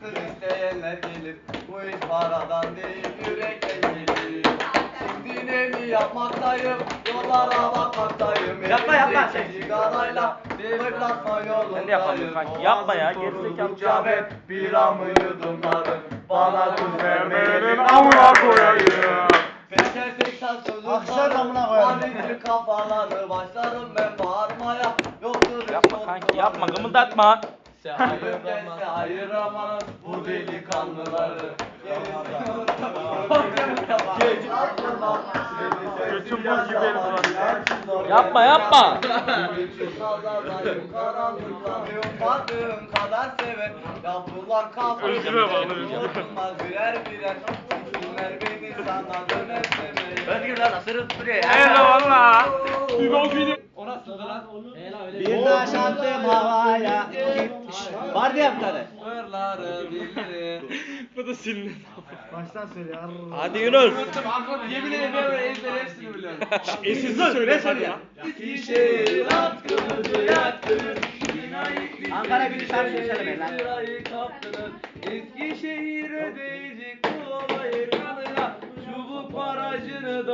Kız isteyenler gelir Bu iş paradan değil yürekten gelir Şimdi nemi yapmaktayım Yollara bakmaktayım Yapma, yapma. Elimde Sigarayla Fırlatma yolundayım Ben de yapamıyorum kanki. Yapma ya, gerizekalı. Durdukça ve bir amı yudumlarım Bana tuz vermeyelim amına koyayım. Peşersek sözü Akşam amına koyayım. Panikli kafaları başlarım ben bağırmaya Yoktur Yapma kanki yapma gımıldatma. Hayır derse hayır aman bu delikanlıları Götüm buz gibi herif var. Yapma yapma. Baktığın kadar sever Yapılan kafa Özüme bağlı, özüme. Unutulmaz birer birer Günler beni sana döner sevmeye Özgür lan. Evet valla. Bir taş attım havaya. Var diye bir tane. Sırları bilirim Bu da sinirli. Baştan söyle. Hadi Yunus. Yemin ederim ben ezber hepsini biliyorum Esinsiz söyle hadi ya. Şehir atkınızı yaktınız Ankara günü şarkı söylemeyin lan.